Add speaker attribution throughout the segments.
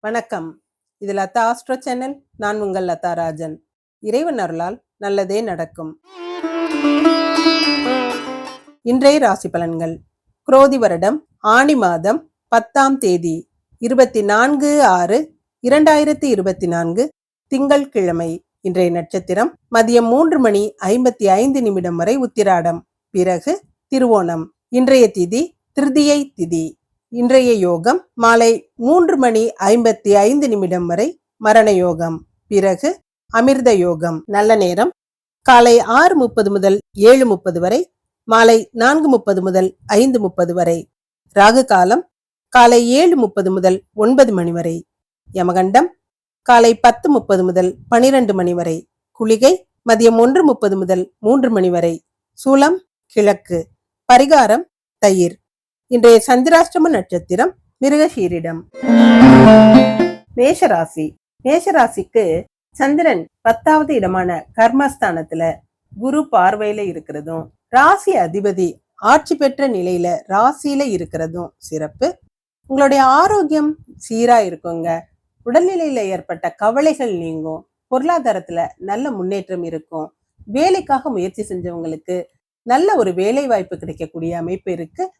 Speaker 1: வணக்கம். இது Latha astro channel. நான் உங்கள் லதா ராஜன். இறைவன் அருளால் நல்லதே நடக்கும். இன்றைய ராசி பலன்கள். குரோதி வருடம் ஆணி மாதம் பத்தாம் தேதி இருபத்தி நான்கு ஆறு இரண்டாயிரத்தி இருபத்தி நான்கு திங்கள் கிழமை. இன்றைய நட்சத்திரம் மதியம் மூன்று மணி ஐம்பத்தி ஐந்து நிமிடம் வரை உத்திராடம். பிறகு திருவோணம். இன்றைய திதி திருதியை திதி. இன்றைய யோகம் மாலை மூன்று மணி ஐம்பத்தி ஐந்து நிமிடம் வரை மரண யோகம். பிறகு அமிர்த யோகம். நல்ல நேரம். காலை ஆறு முப்பது முதல் ஏழு முப்பது வரை மாலை நான்கு முப்பது முதல் ஐந்து முப்பது வரை. ராகு காலம் காலை ஏழு முப்பது முதல் ஒன்பது மணி வரை. யமகண்டம் காலை பத்து முப்பது முதல் பனிரெண்டு மணி வரை. குளிகை மதியம் ஒன்று முப்பது முதல் மூன்று மணி வரை. சூலம் கிழக்கு. பரிகாரம் தயிர். இன்றைய சந்திராஷ்டம நட்சத்திரம் மிருகஷீரிடம் மேஷராசி. மேஷராசிக்கு சந்திரன் பத்தாவது இடமான கர்மஸ்தானத்துல குரு பார்வையில இருக்கிறதும் ராசி அதிபதி ஆட்சி பெற்ற நிலையில ராசியில இருக்கிறதும் சிறப்பு. உங்களுடைய ஆரோக்கியம் சீரா இருக்குங்க. உடல்நிலையில ஏற்பட்ட கவலைகள் நீங்கும். பொருளாதாரத்துல நல்ல முன்னேற்றம் இருக்கும். வேலைக்காக முயற்சி செஞ்சவங்களுக்கு நல்ல ஒரு வேலை வாய்ப்பு கிடைக்கக்கூடிய அமைப்பு இருக்கு.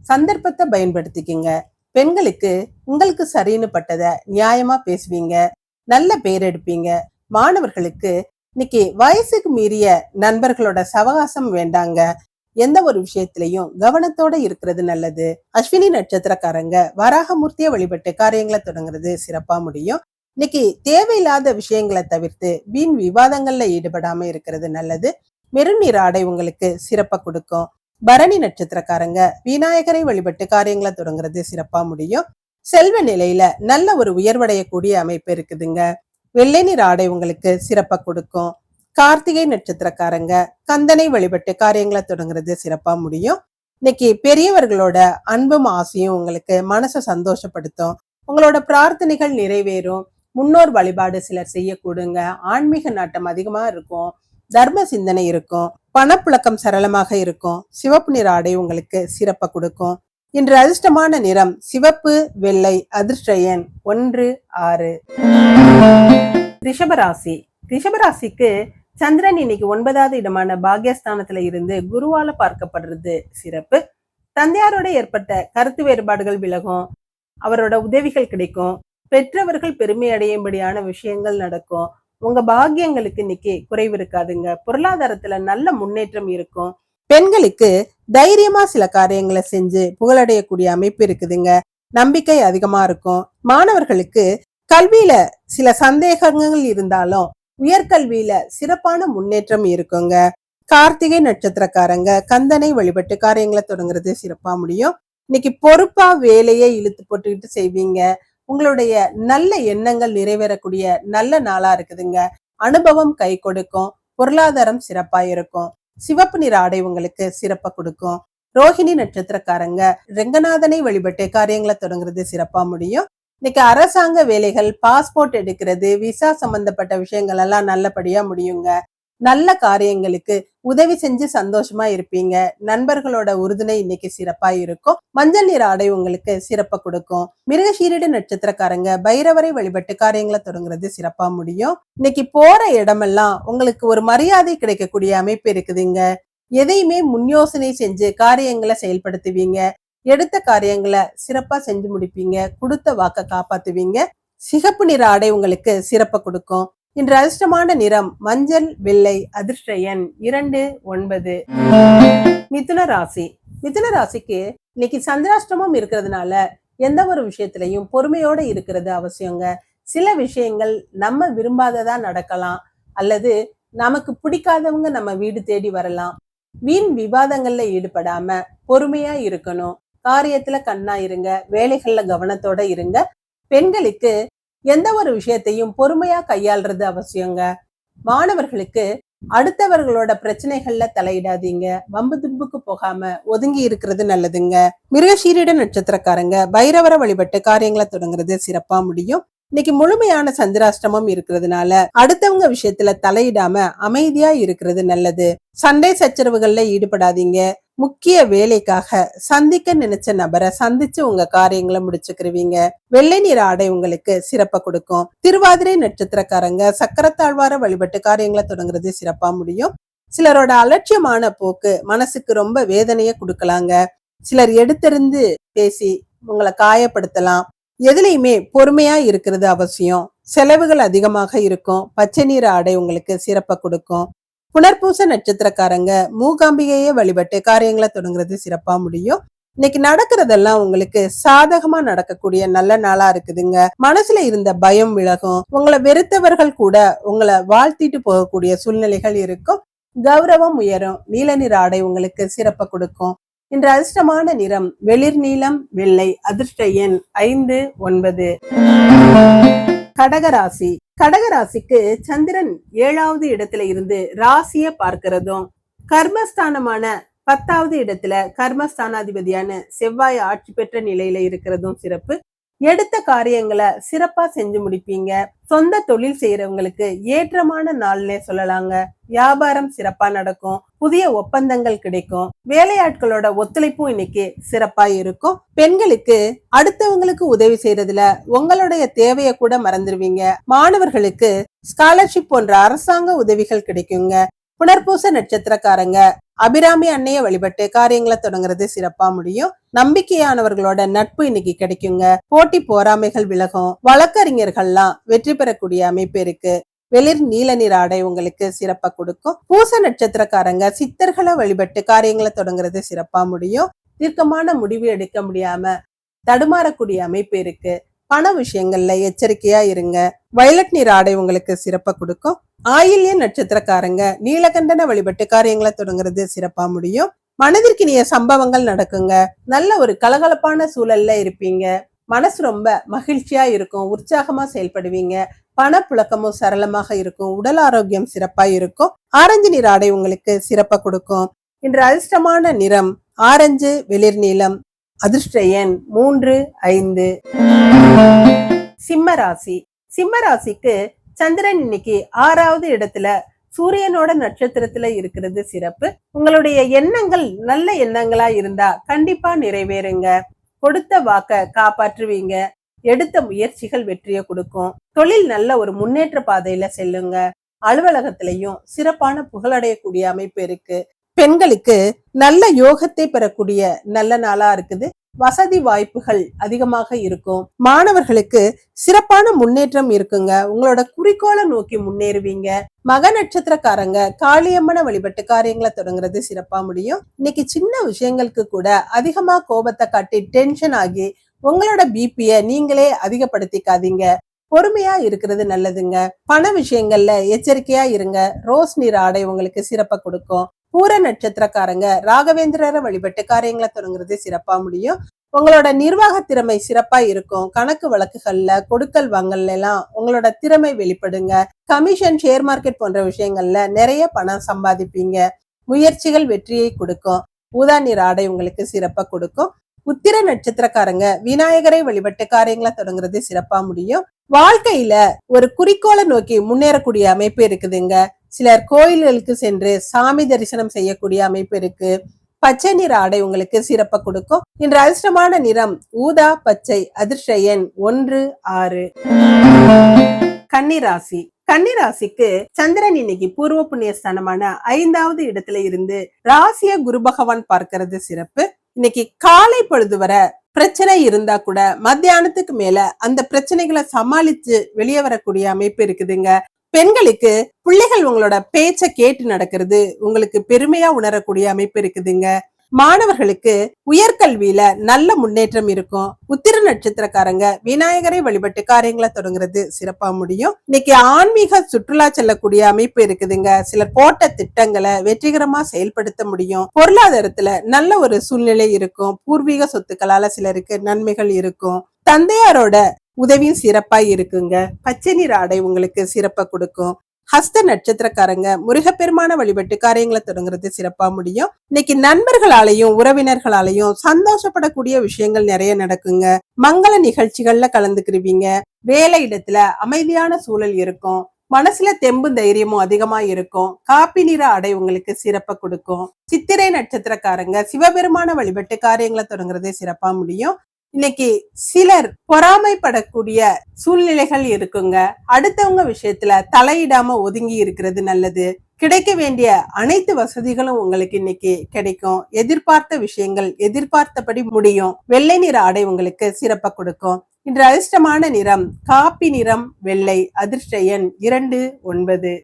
Speaker 1: சந்தர்ப்பத்தை பயன்படுத்திக்கிங்க. பெண்களுக்கு உங்களுக்கு சரின்னு பட்டதை நியாயமா பேசுவீங்க. நல்ல பேர் எடுப்பீங்க. மாணவர்களுக்கு இன்னைக்கு வயசுக்கு மீறிய நண்பர்களோட சவகாசம் வேண்டாங்க. எந்த ஒரு விஷயத்திலையும் கவனத்தோட இருக்கிறது நல்லது. அஸ்வினி நட்சத்திரக்காரங்க வராகமூர்த்தியை வழிபட்டு காரியங்களை தொடங்குறது சிறப்பா முடியும். இன்னைக்கு தேவையில்லாத விஷயங்களை தவிர்த்து வீண் விவாதங்கள்ல ஈடுபடாம இருக்கிறது நல்லது. மெருநீர் ஆடை உங்களுக்கு சிறப்பை கொடுக்கும். பரணி நட்சத்திரக்காரங்க விநாயகரை வழிபட்டு காரியங்களை தொடங்குறது சிறப்பா முடியும். செல்வ நிலையில நல்ல ஒரு உயர்வடையக்கூடிய அமைப்பு இருக்குதுங்க. வெள்ளை நிற ஆடை உங்களுக்கு சிறப்பா கொடுக்கும். கார்த்திகை நட்சத்திரக்காரங்க கந்தனை வழிபட்டு காரியங்களை தொடங்குறது சிறப்பா முடியும். இன்னைக்கு பெரியவர்களோட அன்பும் ஆசையும் உங்களுக்கு மனசை சந்தோஷப்படுத்தும். உங்களோட பிரார்த்தனைகள் நிறைவேறும். முன்னோர் வழிபாடு சிலர் செய்யக்கூடுங்க. ஆன்மீக நாட்டம் அதிகமா இருக்கும். தர்ம சிந்தனை இருக்கும். பணப்புழக்கம் சரளமாக இருக்கும். சிவப்பு நிற ஆடை உங்களுக்கு சிறப்பை கொடுக்கும். இன்று அதிர்ஷ்டமான நிறம் சிவப்பு வெள்ளை அதிர்ஷ்ட எண் ஒன்று ஆறு. ரிஷபராசி. ரிஷபராசிக்கு சந்திரன் இன்னைக்கு ஒன்பதாவது இடமான பாக்யஸ்தானத்துல இருந்து குருவால பார்க்கப்படுறது சிறப்பு. தந்தையாரோட ஏற்பட்ட கருத்து வேறுபாடுகள் விலகும். அவரோட உதவிகள் கிடைக்கும். பெற்றவர்கள் பெருமை அடையும்படியான விஷயங்கள் நடக்கும். உங்க பாக்கியங்களுக்கு இன்னைக்கு குறைவு இருக்காதுங்க. பொருளாதாரத்துல நல்ல முன்னேற்றம் இருக்கும். பெண்களுக்கு தைரியமா சில காரியங்களை செஞ்சு புகழடையக்கூடிய அமைப்பு இருக்குதுங்க. நம்பிக்கை அதிகமா இருக்கும். மாணவர்களுக்கு கல்வியில சில சந்தேகங்கள் இருந்தாலும் உயர்கல்வியில சிறப்பான முன்னேற்றம் இருக்குங்க. கார்த்திகை நட்சத்திரக்காரங்க கந்தனை வழிபட்டு காரியங்களை தொடங்குறது சிறப்பா முடியும். இன்னைக்கு பொறுப்பா வேலையை இழுத்து போட்டுக்கிட்டு செய்வீங்க. உங்களுடைய நல்ல எண்ணங்கள் நிறைவேறக்கூடிய நல்ல நாளா இருக்குதுங்க. அனுபவம் கை கொடுக்கும். பொருளாதாரம் சிறப்பா இருக்கும். சிவப்பு நிற ஆடை உங்களுக்கு சிறப்பா கொடுக்கும். ரோஹிணி நட்சத்திரக்காரங்க ரெங்கநாதனை வழிபட்டு காரியங்களை தொடங்குறது சிறப்பா முடியும். இன்னைக்கு அரசாங்க வேலைகள் பாஸ்போர்ட் எடுக்கிறது விசா சம்பந்தப்பட்ட விஷயங்கள் எல்லாம் நல்லபடியா முடியுங்க. நல்ல காரியங்களுக்கு உதவி செஞ்சு சந்தோஷமா இருப்பீங்க. நண்பர்களோட உறுதுணை இன்னைக்கு சிறப்பா இருக்கும். மஞ்சள் நிற ஆடை உங்களுக்கு சிறப்பா கொடுக்கும். மிருகசீரிட நட்சத்திரக்காரங்க பைரவரை வழிபட்டு காரியங்களை தொடங்குறது சிறப்பா முடியும். இன்னைக்கு போற இடமெல்லாம் உங்களுக்கு ஒரு மரியாதை கிடைக்கக்கூடிய அமைப்பு இருக்குதுங்க. எதையுமே முன் யோசனை செஞ்சு காரியங்களை செயல்படுத்துவீங்க. எடுத்த காரியங்களை சிறப்பா செஞ்சு முடிப்பீங்க. கொடுத்த வாக்க காப்பாத்துவீங்க. சிகப்பு நிற ஆடை உங்களுக்கு சிறப்பை கொடுக்கும். இன்று அதிர்ஷ்டமான நிறம் மஞ்சள் வெள்ளை அதிர்ஷ்ட எண் இரண்டு ஒன்பது. மிதுன ராசி. மிதுன ராசிக்கு இன்னைக்கு சந்திராஷ்டமம் இருக்கிறதுனால எந்த ஒரு விஷயத்திலையும் பொறுமையோட இருக்கிறது அவசியங்க. சில விஷயங்கள் நம்ம விரும்பாததா நடக்கலாம். அல்லது நமக்கு பிடிக்காதவங்க நம்ம வீடு தேடி வரலாம். வீண் விவாதங்கள்ல ஈடுபடாம பொறுமையா இருக்கணும். காரியத்துல கண்ணா இருங்க. வேலைகள்ல கவனத்தோட இருங்க. பெண்களுக்கு எந்த ஒரு விஷயத்தையும் பொறுமையா கையாள்றது அவசியங்க. மாணவர்களுக்கு அடுத்தவர்களோட பிரச்சனைகள்ல தலையிடாதீங்க. வம்பு தும்புக்கு போகாம ஒதுங்கி இருக்கிறது நல்லதுங்க. மிருகசீரிட நட்சத்திரக்காரங்க பைரவர வழிபட்டு காரியங்களை தொடங்குறது சிறப்பா முடியும். இன்னைக்கு முழுமையான சந்திராஷ்டமம் இருக்கிறதுனால அடுத்தவங்க விஷயத்துல தலையிடாம அமைதியா இருக்கிறது நல்லது. சண்டை சச்சரவுகள்ல ஈடுபடாதீங்க. முக்கிய வேலைக்காக சந்திக்க நினைச்ச நபரை சந்திச்சு உங்க காரியங்களை முடிச்சுக்கிருவீங்க. வெள்ளை நிற ஆடை உங்களுக்கு சிறப்பை கொடுக்கும். திருவாதிரை நட்சத்திரக்காரங்க சக்கரத்தாழ்வார வழிபட்டு காரியங்களை தொடங்குறது சிறப்பா முடியும். சிலரோட அலட்சியமான போக்கு மனசுக்கு ரொம்ப வேதனையை கொடுக்கலாங்க. சிலர் எடுத்தெறிந்து பேசி உங்களை காயப்படுத்தலாம். எதுலையுமே பொறுமையா இருக்கிறது அவசியம். செலவுகள் அதிகமாக இருக்கும். பச்சை நீர் ஆடை உங்களுக்கு சிறப்பை கொடுக்கும். புனர்பூச நட்சத்திரக்காரங்க மூகாம்பிகையே வழிபட்டு காரியங்களை தொடங்குறது சிறப்பா முடியும். இன்னைக்கு நடக்கிறதெல்லாம் உங்களுக்கு சாதகமா நடக்கக்கூடிய நல்ல நாளா இருக்குதுங்க. மனசுல இருந்த பயம் விலகும். உங்களை வெறுத்தவர்கள் கூட உங்களை வாழ்த்திட்டு போகக்கூடிய சூழ்நிலைகள் இருக்கும். கௌரவம் உயரும். நீல நிற ஆடை உங்களுக்கு சிறப்பை கொடுக்கும். இன்று அதிர்ஷ்டமான நிறம் வெளிர் நீளம் வெள்ளை அதிர்ஷ்ட எண் ஐந்து ஒன்பது. கடகராசி. கடகராசிக்கு சந்திரன் ஏழாவது இடத்துல இருந்து ராசிய பார்க்கிறதும் கர்மஸ்தானமான பத்தாவது இடத்துல கர்மஸ்தானாதிபதியான செவ்வாய் ஆட்சி பெற்ற நிலையில இருக்கிறதும் சிறப்பு. எடுத்த காரியங்களை சிறப்பா செஞ்சு முடிப்பீங்க. சொந்த தொழில் செய்யறவங்களுக்கு ஏற்றமான நாள்னே சொல்லலாங்க. வியாபாரம் சிறப்பா நடக்கும். புதிய ஒப்பந்தங்கள் கிடைக்கும். வேலையாட்களோட ஒத்துழைப்பும் இன்னைக்கு சிறப்பா இருக்கும். பெண்களுக்கு அடுத்தவங்களுக்கு உதவி செய்யறதுல உங்களுடைய தேவையை கூட மறந்துடுவீங்க. மாணவர்களுக்கு ஸ்காலர்ஷிப் போன்ற அரசாங்க உதவிகள் கிடைக்குங்க. புனர்பூச நட்சத்திரக்காரங்க. அபிராமி அன்னைய வழிபட்டு காரியங்களை தொடங்குறது சிறப்பா முடியும். நம்பிக்கையானவர்களோட நட்பு இன்னைக்கு கிடைக்குங்க. போட்டி போராமைகள் விலகும். வழக்கறிஞர்கள்லாம் வெற்றி பெறக்கூடிய அமைப்பு இருக்கு. வெளிர் நீல நிற ஆடை உங்களுக்கு சிறப்பா கொடுக்கும். பூச நட்சத்திரக்காரங்க சித்தர்களை வழிபட்டு காரியங்களை தொடங்குறது சிறப்பா முடியும். தீர்க்கமான முடிவு எடுக்க முடியாம தடுமாறக்கூடிய அமைப்பு இருக்கு. பண விஷயங்கள்ல எச்சரிக்கையா இருங்க. வயலட் நீர் ஆடை உங்களுக்கு சிறப்பா கொடுக்கும். ஆயில்ய நட்சத்திரக்காரங்க நீலகண்டன வழிபட்டு காரியங்களை தொடங்குறது சிறப்பா முடியும். மனதிற்கு நீ சம்பவங்கள் நடக்குங்க. நல்ல ஒரு கலகலப்பான சூழல்ல இருப்பீங்க. மனசு ரொம்ப மகிழ்ச்சியா இருக்கும். உற்சாகமா செயல்படுவீங்க. பணப்புழக்கமும் சரளமாக இருக்கும். உடல் ஆரோக்கியம் சிறப்பா இருக்கும். ஆரஞ்சு நிற ஆடை உங்களுக்கு சிறப்பா கொடுக்கும். இன்று அதிர்ஷ்டமான நிறம் ஆரஞ்சு வெளிர் நீளம் அதிர்ஷ்ட எண் மூன்று ஐந்து. சிம்ம ராசி. சிம்ம ராசிக்கு சந்திரன் இன்னைக்கு ஆறாவது இடத்துல சூரியனோட நட்சத்திரத்துல இருக்கிறது சிறப்பு. உங்களுடைய எண்ணங்கள் நல்ல எண்ணங்களா இருந்தா கண்டிப்பா நிறைவேறுங்க. கொடுத்த வாக்க காப்பாற்றுவீங்க. எடுத்த முயற்சிகள் வெற்றியை கொடுக்கும். தொழில் நல்ல ஒரு முன்னேற்ற பாதையில செல்லுங்க. அலுவலகத்திலையும் சிறப்பான புகழடையக்கூடிய அமைப்பு இருக்கு. பெண்களுக்கு நல்ல யோகத்தை பெறக்கூடிய நல்ல நாளா இருக்குது. வசதி வாய்ப்புகள் அதிகமாக இருக்கும். மாணவர்களுக்கு சிறப்பான முன்னேற்றம் இருக்குங்க. உங்களோட குறிக்கோளை நோக்கி முன்னேறுவீங்க. மக நட்சத்திரக்காரங்க காளியம்மனை வழிபட்டு காரியங்களை தொடங்குறது சிறப்பா முடியும். இன்னைக்கு சின்ன விஷயங்களுக்கு கூட அதிகமா கோபத்தை காட்டி டென்ஷன் ஆகி உங்களோட பிபிய நீங்களே அதிகப்படுத்திக்காதீங்க. பொறுமையா இருக்கிறது நல்லதுங்க. பண விஷயங்கள்ல எச்சரிக்கையா இருங்க. ரோஸ் நிற ஆடை உங்களுக்கு சிறப்பை கொடுக்கும். பூர நட்சத்திரக்காரங்க ராகவேந்திரரை வழிபட்டு காரியங்களை தொடங்குறது சிறப்பா முடியும். உங்களோட நிர்வாக திறமை சிறப்பா இருக்கும். கணக்கு வழக்குகள்ல கொடுக்கல் வாங்கல்ல எல்லாம் உங்களோட திறமை வெளிப்படுங்க. கமிஷன் ஷேர் மார்க்கெட் போன்ற விஷயங்கள்ல நிறைய பணம் சம்பாதிப்பீங்க. முயற்சிகள் வெற்றியை கொடுக்கும். ஊதா நீர் ஆடை உங்களுக்கு சிறப்பா கொடுக்கும். உத்திர நட்சத்திரக்காரங்க விநாயகரை வழிபட்டு காரியங்களை தொடங்குறது சிறப்பா முடியும். வாழ்க்கையில ஒரு குறிக்கோளை நோக்கி முன்னேறக்கூடிய அமைப்பு இருக்குதுங்க. சிலர் கோயில்களுக்கு சென்று சாமி தரிசனம் செய்யக்கூடிய அமைப்பு இருக்கு. பச்சை நிற ஆடை உங்களுக்கு சிறப்ப கொடுக்கும். இன்று அதிர்ஷ்டமான நிறம் ஊதா பச்சை அதிர்ஷ்ட எண் ஒன்று ஆறு. கன்னிராசி. கன்னிராசிக்கு சந்திரன் இன்னைக்கு பூர்வ புண்ணிய ஸ்தானமான ஐந்தாவது இடத்துல இருந்து ராசிய குரு பகவான் பார்க்கிறது சிறப்பு. இன்னைக்கு காலை பொழுது வர பிரச்சனை இருந்தா கூட மத்தியானத்துக்கு மேல அந்த பிரச்சனைகளை சமாளிச்சு வெளியே வரக்கூடிய அமைப்பு இருக்குதுங்க. பெண்களுக்கு பிள்ளைகள் உங்களோட பேச்ச கேட்டு நடக்கிறது உங்களுக்கு பெருமையா உணரக்கூடிய அமைப்பு இருக்குதுங்க. மாணவர்களுக்கு உயர்கல்வியில நல்ல முன்னேற்றம் இருக்கும். உத்திர நட்சத்திரக்காரங்க விநாயகரை வழிபட்டு காரியங்களை தொடங்குறது சிறப்பா முடியும். இன்னைக்கு ஆன்மீக சுற்றுலா செல்லக்கூடிய அமைப்பு இருக்குதுங்க. சிலர் போட்ட திட்டங்களை வெற்றிகரமா செயல்படுத்த முடியும். பொருளாதாரத்துல நல்ல ஒரு சூழ்நிலை இருக்கும். பூர்வீக சொத்துக்களால சிலருக்கு நன்மைகள் இருக்கும். தந்தையாரோட உதவியும் சிறப்பா இருக்குங்க. பச்சை நிற ஆடை உங்களுக்கு சிறப்பை கொடுக்கும். ஹஸ்த நட்சத்திரக்காரங்க முருகப்பெருமான வழிபட்டு காரியங்களை தொடங்குறது சிறப்பா முடியும். இன்னைக்கு நண்பர்களாலையும் உறவினர்களாலையும் சந்தோஷப்படக்கூடிய விஷயங்கள் நிறைய நடக்குங்க. மங்கள நிகழ்ச்சிகள்ல கலந்துக்கிருவீங்க. வேலை இடத்துல அமைதியான சூழல் இருக்கும். மனசுல தெம்பு தைரியமும் அதிகமா இருக்கும். காப்பி நிற ஆடை உங்களுக்கு சிறப்பை கொடுக்கும். சித்திரை நட்சத்திரக்காரங்க சிவபெருமான வழிபட்டு காரியங்களை தொடங்குறதே சிறப்பா முடியும். இன்னைக்கு சிலர் பொறாமைப்படக்கூடிய சூழ்நிலைகள் இருக்குங்க. அடுத்தவங்க விஷயத்துல தலையிடாம ஒதுங்கி இருக்கிறது நல்லது. கிடைக்க வேண்டிய அனைத்து வசதிகளும் உங்களுக்கு இன்னைக்கு கிடைக்கும். எதிர்பார்த்த விஷயங்கள் எதிர்பார்த்தபடி முடியும். வெள்ளை நிற ஆடை உங்களுக்கு சிறப்பாக கொடுக்கும். இன்று அதிர்ஷ்டமான நிறம் காப்பி நிறம் வெள்ளை அதிர்ஷ்ட எண் இரண்டு ஒன்பது.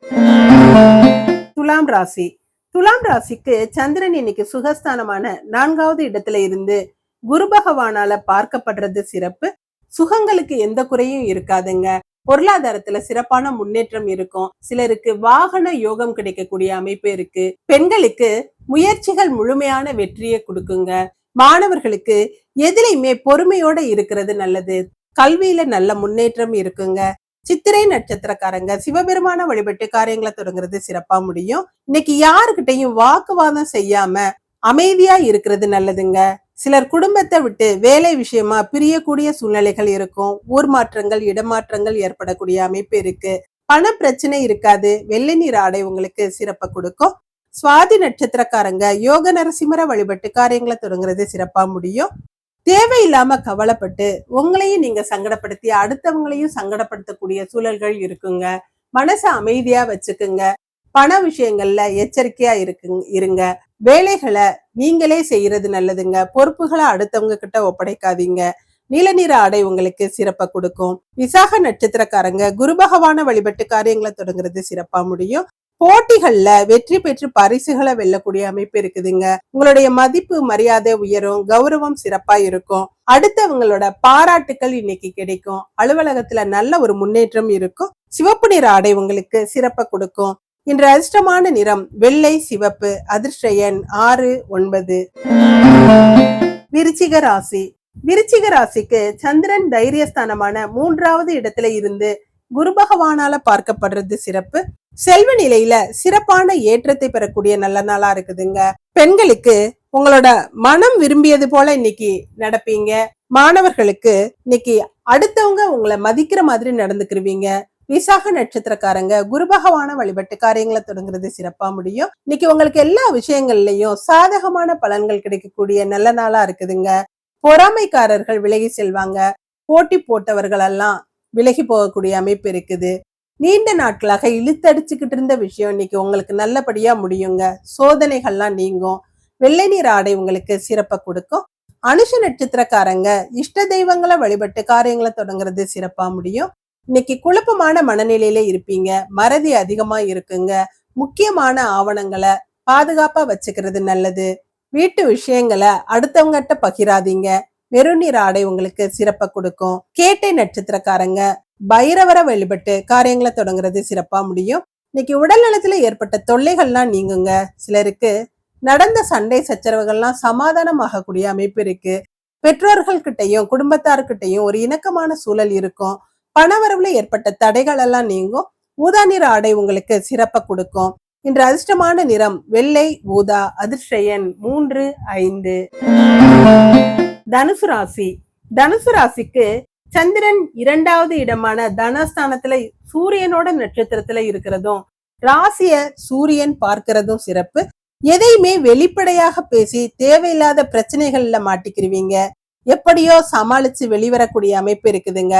Speaker 1: துலாம் ராசி. துலாம் ராசிக்கு சந்திரன் இன்னைக்கு சுகஸ்தானமான நான்காவது இடத்துல இருந்து குரு பகவானால பார்க்கப்படுறது சிறப்பு. சுகங்களுக்கு எந்த குறையும் இருக்காதுங்க. பொருளாதாரத்துல சிறப்பான முன்னேற்றம் இருக்கும். சிலருக்கு வாகன யோகம் கிடைக்கக்கூடிய அமைப்பு இருக்கு. பெண்களுக்கு முயற்சிகள் முழுமையான வெற்றியை கொடுக்குங்க. மாணவர்களுக்கு எதிலையுமே பொறுமையோட இருக்கிறது நல்லது. கல்வியில நல்ல முன்னேற்றம் இருக்குங்க. சித்திரை நட்சத்திரக்காரங்க சிவபெருமான வழிபட்டு காரியங்களை தொடங்குறது சிறப்பா முடியும். இன்னைக்கு யாருக்கிட்டையும் வாக்குவாதம் செய்யாம அமைதியா இருக்கிறது நல்லதுங்க. சிலர் குடும்பத்தை விட்டு வேலை விஷயமா பிரியக்கூடிய சூழ்நிலைகள் இருக்கும். ஊர் மாற்றங்கள் இடமாற்றங்கள் ஏற்படக்கூடிய அமைப்பு இருக்கு. பண பிரச்சனை இருக்காது. வெள்ளை நீர் ஆடை உங்களுக்கு சிறப்பை கொடுக்கும். சுவாதி நட்சத்திரக்காரங்க யோக நரசிம்மர வழிபட்டு காரியங்களை தொடங்குறது சிறப்பா முடியும். தேவையில்லாம கவலைப்பட்டு உங்களையும் நீங்க சங்கடப்படுத்தி அடுத்தவங்களையும் சங்கடப்படுத்தக்கூடிய சூழல்கள் இருக்குங்க. மனசை அமைதியா வச்சுக்குங்க. பண விஷயங்கள்ல எச்சரிக்கையா இருக்கு இருங்க. வேலைகளை நீங்களே செய்யறது நல்லதுங்க. பொறுப்புகளை அடுத்தவங்க கிட்ட ஒப்படைக்காதீங்க. நீல நிற ஆடை உங்களுக்கு சிறப்பை கொடுக்கும். விசாக நட்சத்திரக்காரங்க குரு பகவான வழிபட்டு காரியங்களை தொடங்குறது சிறப்பா முடியும். போட்டிகள்ல வெற்றி பெற்று பரிசுகளை வெல்லக்கூடிய அமைப்பு இருக்குதுங்க. உங்களுடைய மதிப்பு மரியாதை உயரும் கௌரவம் சிறப்பா இருக்கும். அடுத்தவங்களோட பாராட்டுக்கள் இன்னைக்கு கிடைக்கும். அலுவலகத்துல நல்ல ஒரு முன்னேற்றம் இருக்கும். சிவப்பு நிற ஆடை உங்களுக்கு சிறப்பை கொடுக்கும். இன்று அதிர்ஷ்டமான நிறம் வெள்ளை சிவப்பு அதிர்ஷ்ட எண் ஆறு ஒன்பது. விருச்சிக ராசி. விருச்சிக ராசிக்கு சந்திரன் தைரியஸ்தானமான மூன்றாவது இடத்துல இருந்து குரு பகவானால பார்க்கப்படுறது சிறப்பு. செல்வ நிலையில சிறப்பான ஏற்றத்தை பெறக்கூடிய நல்ல நாளா இருக்குதுங்க. பெண்களுக்கு உங்களோட மனம் விரும்பியது போல இன்னைக்கு நடப்பீங்க. மாணவர்களுக்கு இன்னைக்கு அடுத்தவங்க உங்களை மதிக்கிற மாதிரி நடந்துக்கிருவீங்க. விசாக நட்சத்திரக்காரங்க குரு பகவான வழிபட்டு காரியங்களை தொடங்குறது சிறப்பா முடியும். இன்னைக்கு உங்களுக்கு எல்லா விஷயங்கள்லயும் சாதகமான பலன்கள் கிடைக்கக்கூடிய நல்ல நாளா இருக்குதுங்க. பொறாமைக்காரர்கள் விலகி செல்வாங்க. போட்டி போட்டவர்கள் எல்லாம் விலகி போகக்கூடிய அமைப்பு இருக்குது. நீண்ட நாட்களாக இழுத்தடிச்சுக்கிட்டு இருந்த விஷயம் இன்னைக்கு உங்களுக்கு நல்லபடியா முடியுங்க. சோதனைகள்லாம் நீங்கும். வெள்ளை நீர் ஆடை உங்களுக்கு சிறப்பை கொடுக்கும். அனுஷ நட்சத்திரக்காரங்க இஷ்ட தெய்வங்களை வழிபட்டு காரியங்களை தொடங்குறது சிறப்பா முடியும். இன்னைக்கு குழப்பமான மனநிலையில இருப்பீங்க. மறதி அதிகமா இருக்குங்க. முக்கியமான ஆவணங்களை பாதுகாப்பா வச்சுக்கிறது நல்லது. வீட்டு விஷயங்களை அடுத்தவங்ககிட்ட பகிராதீங்க. வெறுநீர் ஆடை உங்களுக்கு சிறப்பை கொடுக்கும். கேட்டை நட்சத்திரக்காரங்க பைரவரை வழிபட்டு காரியங்களை தொடங்குறது சிறப்பா முடியும். இன்னைக்கு உடல் நலத்துல ஏற்பட்ட தொல்லைகள்லாம் நீங்குங்க. சிலருக்கு நடந்த சண்டை சச்சரவுகள்லாம் சமாதானமாகக்கூடிய அமைப்பு இருக்கு. பெற்றோர்கள் கிட்டையும் குடும்பத்தார்கிட்டையும் ஒரு இணக்கமான சூழல் இருக்கும். பணவரவுல ஏற்பட்ட தடைகள் எல்லாம் நீங்கும். ஊதா நிற ஆடை உங்களுக்கு சிறப்பை கொடுக்கும். இன்று அதிர்ஷ்டமான நிறம் வெள்ளை ஊதா அதிர்ஷ்ட எண் மூன்று ஐந்து. தனுசு ராசி. தனுசு ராசிக்கு சந்திரன் இரண்டாவது இடமான தனஸ்தானத்துல சூரியனோட நட்சத்திரத்துல இருக்கிறதும் ராசிய சூரியன் பார்க்கிறதும் சிறப்பு. எதையுமே வெளிப்படையாக பேசி தேவையில்லாத பிரச்சனைகள்ல மாட்டிக்கிருவீங்க. எப்படியோ சமாளிச்சு வெளிவரக்கூடிய அமைப்பு இருக்குதுங்க.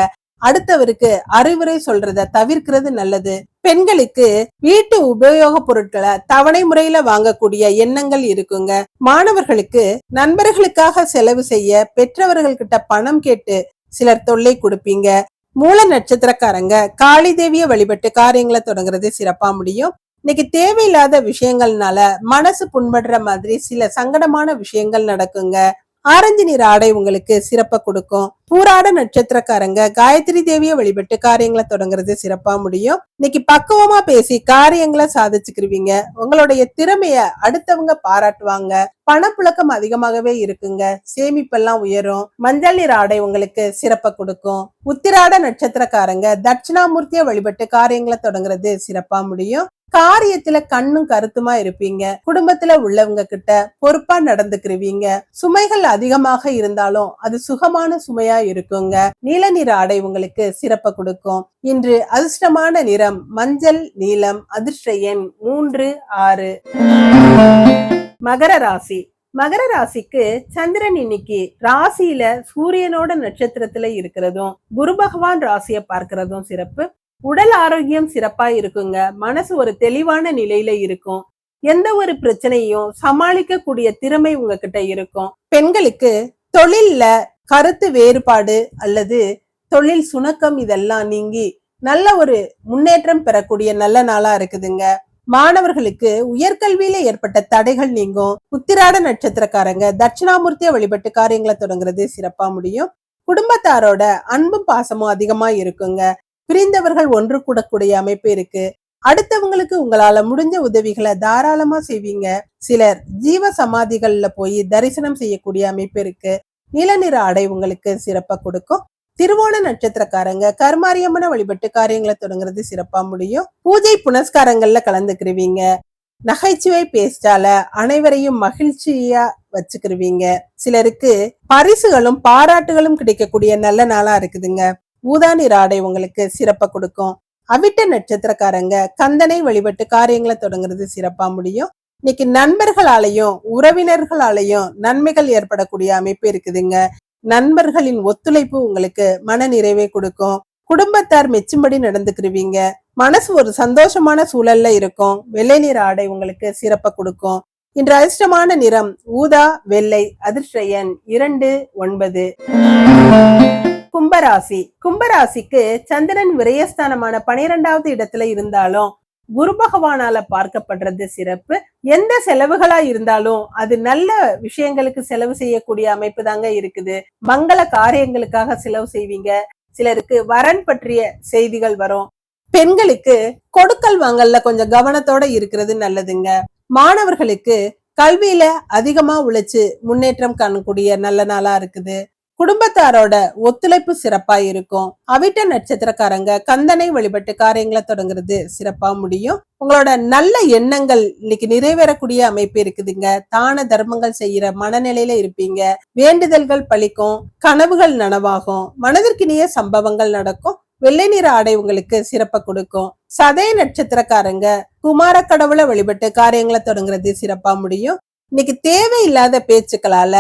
Speaker 1: அடுத்தவருக்கு அறிவுரை சொல்றத தவிர்க்கிறது நல்லது. பெண்களுக்கு வீட்டு உபயோக பொருட்களை தவணை முறையில வாங்கக்கூடிய எண்ணங்கள் இருக்குங்க. மாணவர்களுக்கு நண்பர்களுக்காக செலவு செய்ய பெற்றவர்கள் கிட்ட பணம் கேட்டு சிலர் தொல்லை கொடுப்பீங்க. மூல நட்சத்திரக்காரங்க காளி தேவிய வழிபட்டு காரியங்களை தொடங்குறது சிறப்பா முடியும். இன்னைக்கு தேவையில்லாத விஷயங்கள்னால மனசு புண்படுற மாதிரி சில சங்கடமான விஷயங்கள் நடக்குங்க. ஆரஞ்சு நிற ஆடை உங்களுக்கு சிறப்பை கொடுக்கும். பூராட நட்சத்திரக்காரங்க காயத்ரி தேவியை வழிபட்டு காரியங்களை தொடங்குறது சிறப்பா முடியும். இன்னைக்கு பக்குவமா பேசி காரியங்களை சாதிச்சுக்கிருவீங்க. உங்களுடைய திறமைய அடுத்தவங்க பாராட்டுவாங்க. பணப்புழக்கம் அதிகமாகவே இருக்குங்க. சேமிப்பெல்லாம் உயரும். மஞ்சள் நிற ஆடை உங்களுக்கு சிறப்பை கொடுக்கும். உத்திராட நட்சத்திரக்காரங்க தட்சிணாமூர்த்தியை வழிபட்டு காரியங்களை தொடங்குறது சிறப்பா முடியும். காரியத்துல கண்ணும் கருத்துமா இருப்பீங்க. குடும்பத்துல உள்ளவங்க கிட்ட பொறுப்பா நடந்துக்கிருவீங்க. சுமைகள் அதிகமாக இருந்தாலும் அது சுகமான சுமையா இருக்குங்க. நீல நிற ஆடை உங்களுக்கு சிறப்ப கொடுக்கும். இன்று அதிர்ஷ்டமான நிறம் மஞ்சள் நீலம் அதிர்ஷ்ட எண் மூன்று ஆறு. மகர ராசி. மகர ராசிக்கு சந்திரன் இன்னைக்கு ராசியில சூரியனோட நட்சத்திரத்துல இருக்கிறதும் குரு பகவான் ராசியை பார்க்கிறதும் சிறப்பு. உடல் ஆரோக்கியம் சிறப்பா இருக்குங்க. மனசு ஒரு தெளிவான நிலையில இருக்கும். எந்த ஒரு பிரச்சனையும் சமாளிக்க கூடிய திறமை உங்ககிட்ட இருக்கும். பெண்களுக்கு தொழில்ல கருத்து வேறுபாடு அல்லது தொழில் சுணக்கம் இதெல்லாம் நீங்கி நல்ல ஒரு முன்னேற்றம் பெறக்கூடிய நல்ல நாளா இருக்குதுங்க. மாணவர்களுக்கு உயர்கல்வியில ஏற்பட்ட தடைகள் நீங்கும். உத்திராட நட்சத்திரக்காரங்க தட்சிணாமூர்த்திய வழிபட்டு காரியங்களை தொடங்குறது சிறப்பா முடியும். குடும்பத்தாரோட அன்பும் பாசமும் அதிகமா இருக்குங்க. பிரிந்தவர்கள் ஒன்று கூடக்கூடிய அமைப்பு இருக்கு. அடுத்தவங்களுக்கு உங்களால முடிஞ்ச உதவிகளை தாராளமா செய்வீங்க. சிலர் ஜீவ சமாதிகள்ல போய் தரிசனம் செய்யக்கூடிய அமைப்பு இருக்கு. நிலநிற ஆடை உங்களுக்கு சிறப்பா கொடுக்கும். திருவோண நட்சத்திரக்காரங்க கர்மாரியம்மனை வழிபட்டு காரியங்களை தொடங்குறது சிறப்பா முடியும். பூஜை புனஸ்காரங்கள்ல கலந்துக்கிருவீங்க. நகைச்சுவை பேச்சால அனைவரையும் மகிழ்ச்சியா வச்சுக்கிருவீங்க. சிலருக்கு பரிசுகளும் பாராட்டுகளும் கிடைக்கக்கூடிய நல்ல நாளா இருக்குதுங்க. ஊதா நிற ஆடை உங்களுக்கு சிறப்பை கொடுக்கும். அவிட்ட நட்சத்திரக்காரங்க கந்தனை வழிபட்டு காரியங்களை தொடங்குறது சிறப்பா முடியும். இன்னைக்கு நண்பர்களாலையும் உறவினர்களாலையும் நன்மைகள் ஏற்படக்கூடிய அமைப்பு இருக்குதுங்க. நண்பர்களின் ஒத்துழைப்பு உங்களுக்கு மன நிறைவை கொடுக்கும். குடும்பத்தார் மெச்சும்படி நடந்துக்கிருவீங்க. மனசு ஒரு சந்தோஷமான சூழல்ல இருக்கும். வெள்ளை நிற ஆடை உங்களுக்கு சிறப்பை கொடுக்கும். இன்று அதிர்ஷ்டமான நிறம் ஊதா வெள்ளை அதிர்ஷ்ட எண் இரண்டு ஒன்பது. கும்பராசி. கும்பராசிக்கு சந்திரன் விரயஸ்தானமான பனிரெண்டாவது இடத்துல இருந்தாலும் குரு பகவானால பார்க்கப்படுறது சிறப்பு. எந்த செலவுகளா இருந்தாலும் அது நல்ல விஷயங்களுக்கு செலவு செய்யக்கூடிய அமைப்பு தாங்க இருக்குது. மங்கள காரியங்களுக்காக செலவு செய்வீங்க. சிலருக்கு வரன் பற்றிய செய்திகள் வரும். பெண்களுக்கு கொடுக்கல் வாங்கல்ல கொஞ்சம் கவனத்தோட இருக்கிறது நல்லதுங்க. மாணவர்களுக்கு கல்வியில அதிகமா உழைச்சு முன்னேற்றம் காணக்கூடிய நல்ல நாளா இருக்குது. குடும்பத்தாரோட ஒத்துழைப்பு சிறப்பா இருக்கும் அவிட்ட நட்சத்திரக்காரங்க கந்தனை வழிபட்டு காரியங்களை தொடங்குறது சிறப்பா முடியும். உங்களோட நல்ல எண்ணங்கள் இன்னைக்கு நிறைவேறக்கூடிய அமைப்பு இருக்குதுங்க. தான தர்மங்கள் செய்யற மனநிலையில இருப்பீங்க. வேண்டுதல்கள் பழிக்கும் கனவுகள் நனவாகும் மனதிற்கினிய சம்பவங்கள் நடக்கும் வெள்ளை நிற ஆடை உங்களுக்கு சிறப்பை கொடுக்கும். சதய நட்சத்திரக்காரங்க குமார கடவுளை வழிபட்டு காரியங்களை தொடங்குறது சிறப்பா முடியும். இன்னைக்கு தேவையில்லாத பேச்சுக்களால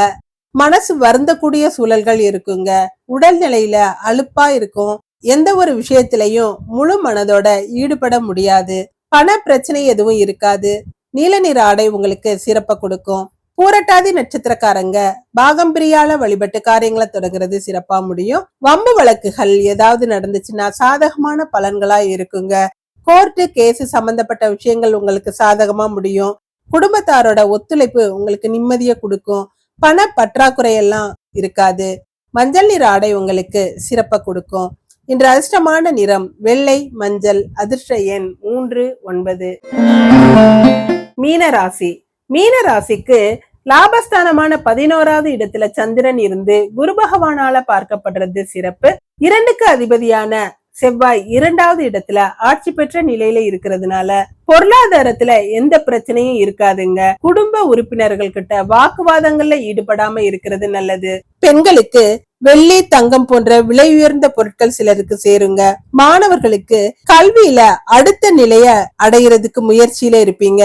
Speaker 1: மனசு வருந்தக்கூடிய சூழல்கள் இருக்குங்க. உடல்நிலையில அழுப்பா இருக்கும். எந்த ஒரு விஷயத்திலையும் முழு மனதோட ஈடுபட முடியாது. பண பிரச்சனை எதுவும் இருக்காது. நீல நிற ஆடை உங்களுக்கு சிறப்பை கொடுக்கும். பூரட்டாதி நட்சத்திரக்காரங்க பாகம்பிரியால வழிபட்டு காரியங்களை தொடங்குறது சிறப்பா முடியும். வம்பு வழக்குகள் ஏதாவது நடந்துச்சுன்னா சாதகமான பலன்களா இருக்குங்க. கோர்ட்டு கேஸ் சம்பந்தப்பட்ட விஷயங்கள் உங்களுக்கு சாதகமா முடியும். குடும்பத்தாரோட ஒத்துழைப்பு உங்களுக்கு நிம்மதியை கொடுக்கும். பண பற்றாக்குறை எல்லாம் இருக்காது. மஞ்சள் நிற ஆடை உங்களுக்கு சிறப்பை கொடுக்கும். இன்று அதிர்ஷ்டமான நிறம் வெள்ளை மஞ்சள் அதிர்ஷ்ட எண் மூன்று ஒன்பது. மீனராசி மீனராசிக்கு லாபஸ்தானமான பதினோராவது இடத்துல சந்திரன் இருந்து குரு பகவானால பார்க்கப்படுறது சிறப்பு. இரண்டுக்கு அதிபதியான செவ்வாய் இரண்டாவது இடத்துல ஆட்சி பெற்ற நிலையில இருக்கிறதுனால பொருளாதாரத்துல எந்த பிரச்சனையும் இருக்காதுங்க. குடும்ப உறுப்பினர்கள் கிட்ட வாக்குவாதங்கள்ல ஈடுபடாம இருக்கிறது நல்லது. பெண்களுக்கு வெள்ளி தங்கம் போன்ற விலை உயர்ந்த பொருட்கள் சிலருக்கு சேருங்க. மாணவர்களுக்கு கல்வியில அடுத்த நிலைய அடையிறதுக்கு முயற்சியில இருப்பீங்க.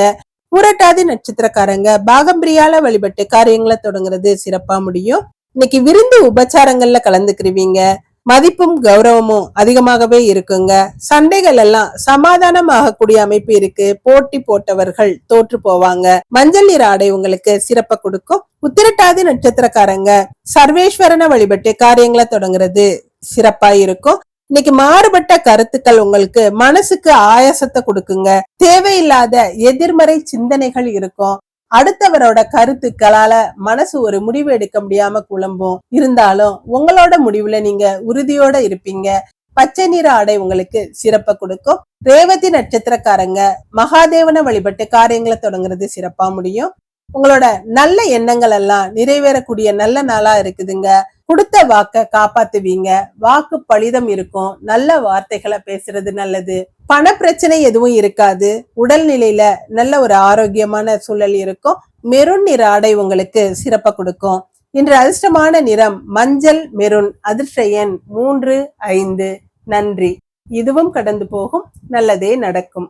Speaker 1: புரட்டாதி நட்சத்திரக்காரங்க பாகம்பிரியால வழிபட்டு காரியங்களை தொடங்குறது சிறப்பா முடியும். இன்னைக்கு விருந்து உபச்சாரங்கள்ல கலந்துக்கிருவீங்க. மதிப்பும் கௌரவமும் அதிகமாகவே இருக்குங்க. சண்டைகள் எல்லாம் சமாதானமாகக்கூடிய அமைப்பு இருக்கு. போட்டி போட்டவர்கள் தோற்று போவாங்க. மஞ்சள் நிற ஆடை உங்களுக்கு சிறப்ப கொடுக்கும். உத்திரட்டாதி நட்சத்திரக்காரங்க சர்வேஸ்வரனை வழிபட்டு காரியங்களை தொடங்குறது சிறப்பா இருக்கும். இன்னைக்கு மாறுபட்ட கருத்துக்கள் உங்களுக்கு மனசுக்கு ஆயாசத்தை கொடுக்குங்க. தேவையில்லாத எதிர்மறை சிந்தனைகள் இருக்கும். அடுத்தவரோட கருத்துக்களால மனசு ஒரு முடிவு எடுக்க முடியாம குழம்பும். இருந்தாலும் உங்களோட முடிவுல நீங்க உறுதியோட இருப்பீங்க. பச்சை நிற ஆடை உங்களுக்கு சிறப்ப கொடுக்கும். ரேவதி நட்சத்திரக்காரங்க மகாதேவனை வழிபட்டு காரியங்களை தொடங்குறது சிறப்பா முடியும். உங்களோட நல்ல எண்ணங்கள் எல்லாம் நிறைவேறக்கூடிய நல்ல நாளா இருக்குதுங்க. கொடுத்த வாக்க காப்பாத்துவீங்க. வாக்கு பழிதம் இருக்கும். நல்ல வார்த்தைகளை பேசுறது நல்லது. பண பிரச்சனை எதுவும் இருக்காது. உடல்நிலையில நல்ல ஒரு ஆரோக்கியமான சூழல் இருக்கும். மெருண் நிற ஆடை உங்களுக்கு சிறப்பை கொடுக்கும். இன்று அதிர்ஷ்டமான நிறம் மஞ்சள் மெருண் அதிர்ஷ்ட எண் மூன்று ஐந்து. நன்றி. இதுவும் கடந்து போகும். நல்லதே நடக்கும்.